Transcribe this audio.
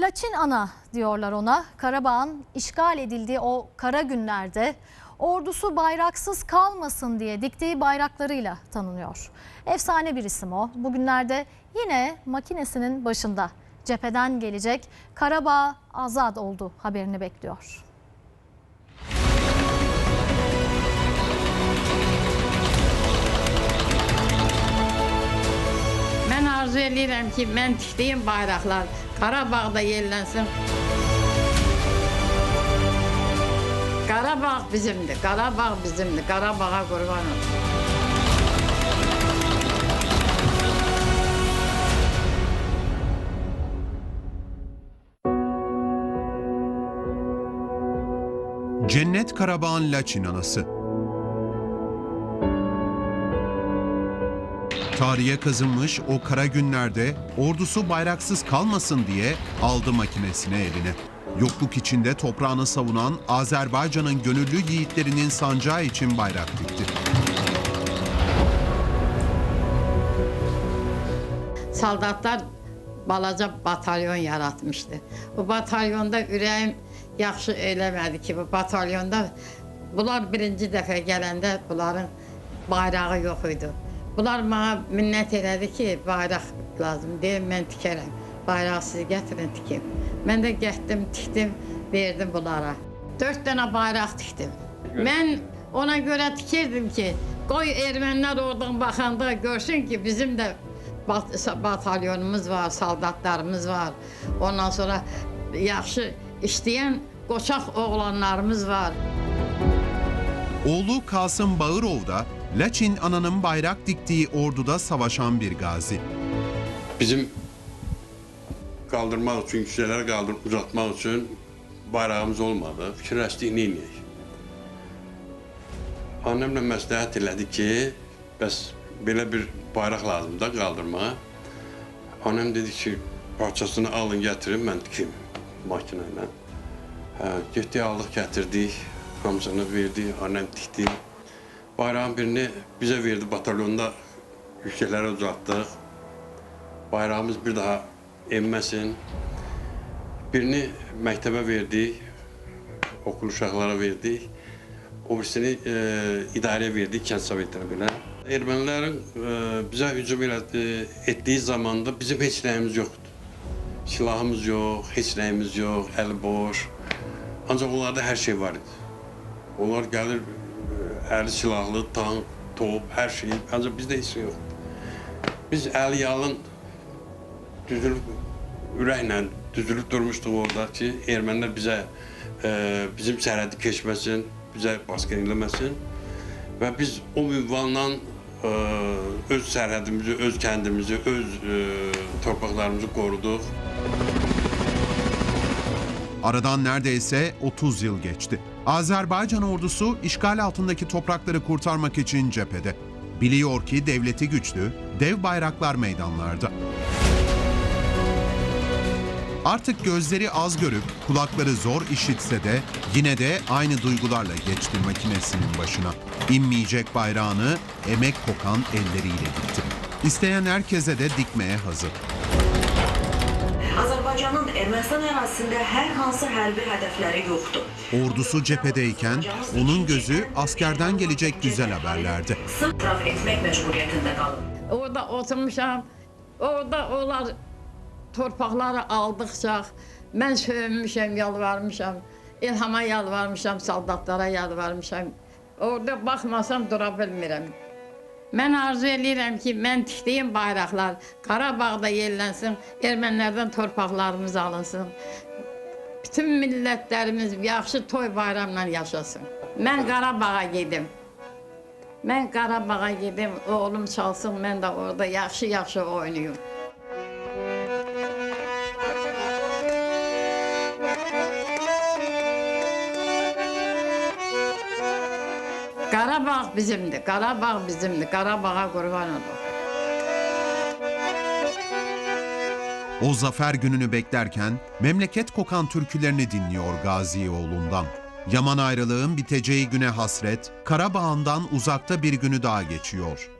Laçin Ana diyorlar ona. Karabağ'ın işgal edildiği o kara günlerde ordusu bayraksız kalmasın diye diktiği bayraklarıyla tanınıyor. Efsane bir isim o. Bugünlerde yine makinesinin başında cepheden gelecek Karabağ azad oldu haberini bekliyor. Arzu edirəm ki, mən tikdiyim bayraqlar Qarabağda yerlənsin. Qarabağ bizimdir, Qarabağ bizimdir, Qarabağa qurban olsun. Cennet Karabağ'ın Laçin anası. Tarihe kazınmış o kara günlerde ordusu bayraksız kalmasın diye aldı makinesini eline. Yokluk içinde toprağını savunan Azerbaycan'ın gönüllü yiğitlerinin sancağı için bayrak dikti. Saldatlar balaca batalyon yaratmışdı. Bu batalyonda ürəyim yaxşı eləmədi ki, bu batalyonda bunlar birinci dəfə gələndə bunların bayrağı yox idi. Bunlar mənə minnət elədi ki, bayraq lazım deyil, mən tikərəm. Bayrağı siz gətirin tikim. Mən də getdim, tikdim, verdim bunlara. Dörd dənə bayraq tikdim. Mən ona görə tikirdim ki, qoy ermənilər oradan baxanda görsün ki, bizim də bat batalyonumuz var, saldatlarımız var. Ondan sonra yaxşı işləyən qoçaq oğlanlarımız var. Oğlu Kasım Bağırov da Laçin ananın bayrak diktiği orduda savaşan bir gazi. Bizim kaldırmak için, küçələri qaldır, uzatmaq üçün bayrağımız olmadı. Fikirləşdik, neyniyək? Annemlə məsləhət elədi ki, bəs belə bir bayraq lazımdır da qaldırmağa. Annem dedi ki, parçasını alın, gətirin, mən tikim makina ilə. Hə, getdik, aldıq, gətirdik, hamısını verdi, annem tikdi. Bayrağın birini bizə verdi, batalyonda yüksəklərə uzatdıq. bayrağımız bir daha enməsin. Birini məktəbə verdik, okul uşaqlara verdik. O birisini e, idarəyə verdik, kənd sovetləri belə. Ermənilərin e, bizə hücum elə, e, etdiyi zamanda bizim heç nəyimiz yoxdur. Silahımız yox, heç nəyimiz yox, əli boş. Ancaq onlarda hər şey var idi. Onlar gəlir, e, əli silahlı, tank, top, hər şey. Ancaq bizdə heç şey yoxdur. Biz əli yalın düzülüb ürəklə düzülüb durmuşduq orada ki, ermənilər bizə e, bizim sərhədi keçməsin, bizə baskın eləməsin və biz o ünvanla e, öz sərhədimizi, öz kəndimizi, öz e, torpaqlarımızı qoruduq. Aradan neredeyse 30 yıl geçti. Azerbaycan ordusu işgal altındaki toprakları kurtarmak için cephede. Biliyor ki devleti güçlü, dev bayraklar meydanlarda. Artık gözleri az görüp kulakları zor işitse de yine de aynı duygularla geçti makinesinin başına. İnmeyecek bayrağını emek kokan elleriyle dikti. İsteyen herkese de dikmeye hazır. Azərbaycanın Ermənistan ərazisində hər hansı hərbi hədəfləri yoxdur. Ordusu cephedeyken onun gözü askerden gelecek güzel haberlerde. Sırf itiraf etmək məcburiyyətində qalıb. Orada oturmuşam, orada onlar torpaqları aldıqca mən söyünmüşəm, yalvarmışam. İlhama yalvarmışam, saldatlara yalvarmışam. Orada baxmasam dura bilmirəm. Mən arzu edirəm ki, mən tikdiyim bayraqlar Qarabağda yerlənsin, ermənilərdən torpaqlarımız alınsın. Bütün millətlərimiz yaxşı toy bayramla yaşasın. Mən Qarabağa gedim. Mən Qarabağa gedim, oğlum çalsın, mən də orada yaxşı-yaxşı oynayım. Qarabağ bizimdir, Qarabağ bizimdir, Qarabağa qurban olum. O zafer gününü beklerken memleket kokan türkülerini dinliyor Gazi oğlundan. Yaman ayrılığın biteceği güne hasret, Karabağ'ından uzakta bir günü daha geçiyor.